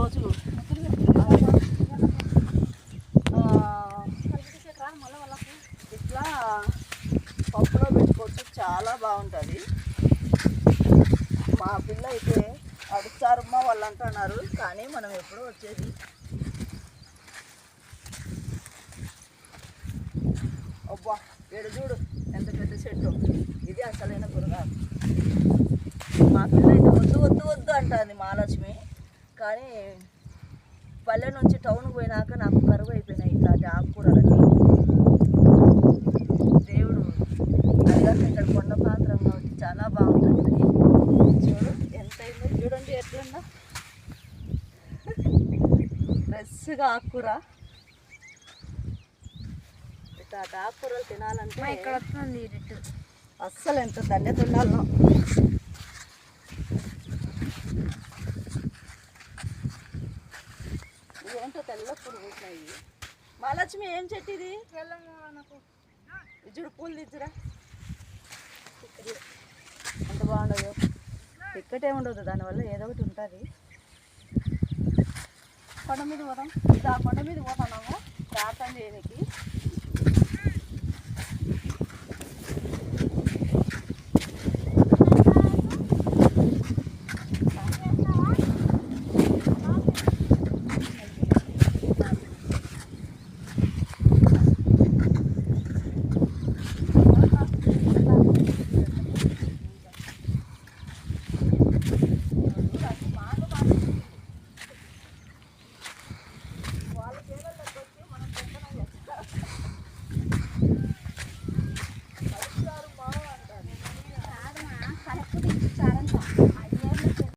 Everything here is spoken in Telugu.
ఈరోజు ఇట్లా పప్పులో పెట్టుకోవచ్చు చాలా బాగుంటుంది. మా పిల్ల అయితే అడుస్తారమ్మా వాళ్ళు అంటున్నారు కానీ మనం ఎప్పుడూ వచ్చేది అబ్బా ఏడు చూడు ఎంత పెద్ద చెట్టు. ఇది అసలైన కూరగాయలు. మా పిల్ల అయితే వద్దు వద్దు వద్దు అంటుంది మహాలక్ష్మి. కానీ పల్లె నుంచి టౌన్కి పోయినాక నాకు కరువు అయిపోయినాయి. ఇట్లాంటి ఆకుకూరలన్నీ దేవుడు అదిగాక ఇక్కడ కొండ పాత్రం కాబట్టి చాలా బాగుంటుంది. చూడు ఎంత అయిందో చూడండి ఎట్లుందో. ఫ్రెష్గా ఆకుకూర ఇట్లాంటి ఆకుకూరలు తినాలంటే ఇక్కడ వస్తుంది అస్సలు ఎంత ధన్యత ఉండాలనో. ఏంటో తెల్ల పూలు పూసినాయి మహాలక్ష్మి ఏం చెట్టు ఇది ఇచ్చుడు పూలు తెచ్చురా ఎంత బాగుండదు. ఇక్కటే ఉండదు దానివల్ల ఏదో ఒకటి ఉంటుంది. కొండ మీద పోదాం. ఇది ఆ కొండ మీద పోతున్నాము ప్రార్థన చేయడానికి 很爽。